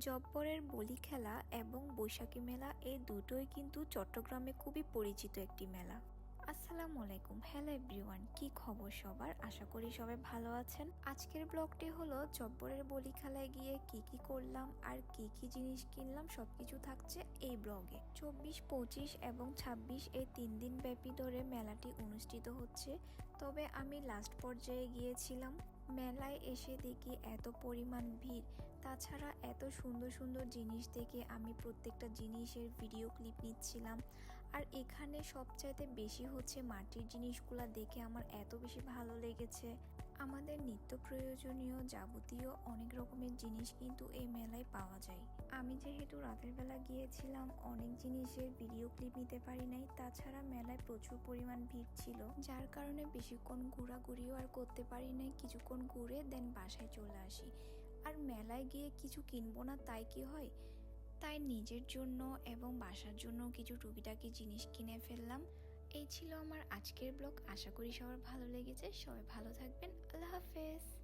জব্বরের বলি খেলা এবং বৈশাখী মেলা এই দুটোই কিন্তু চট্টগ্রামে খুবই পরিচিত একটি মেলা। আসসালামু আলাইকুম। হ্যালো এভরিওয়ান কি খবর সবার? আশা করি সবাই ভালো আছেন। আজকের ব্লগটি হলো জব্বরের বলি খেলায় গিয়ে কি কি করলাম আর কি কি জিনিস কিনলাম, সবকিছু থাকছে এই ব্লগে। চব্বিশ, পঁচিশ এবং ছাব্বিশ এই তিন দিন ব্যাপী ধরে মেলাটি অনুষ্ঠিত হচ্ছে। তবে আমি লাস্ট পর্যায়ে গিয়েছিলাম। মেলায় এসে দেখি এত পরিমাণ ভিড়। তাছাড়া এত সুন্দর সুন্দর জিনিস দেখে আমি প্রত্যেকটা জিনিসের ভিডিও ক্লিপ নিচ্ছিলাম। আর এখানে সবচাইতে বেশি হচ্ছে মাটির জিনিসগুলো দেখে আমার এত বেশি ভালো লেগেছে। আমাদের নিত্য প্রয়োজনীয় যাবতীয় অনেক রকমের জিনিস কিন্তু এই মেলায় পাওয়া যায়। আমি যেহেতু রাতের বেলা গিয়েছিলাম, অনেক জিনিসের ভিডিও ক্লিপ নিতে পারি নাই। তাছাড়া মেলায় প্রচুর পরিমাণ ভিড় ছিল, যার কারণে বেশিক্ষণ ঘোরাঘুরিও আর করতে পারি নাই। কিছুক্ষণ ঘুরে দেন বাসায় চলে আসি। আর মেলায় গিয়ে কিছু কিনবো না, তাই কি হয়? তাই নিজের জন্য এবং বাসার জন্য কিছু টুকিটাকি জিনিস কিনে ফেললাম। এই ছিল আমার আজকের ব্লগ। আশা করি সবার ভালো লেগেছে। সবাই ভালো থাকবেন। আল্লাহ হাফেজ।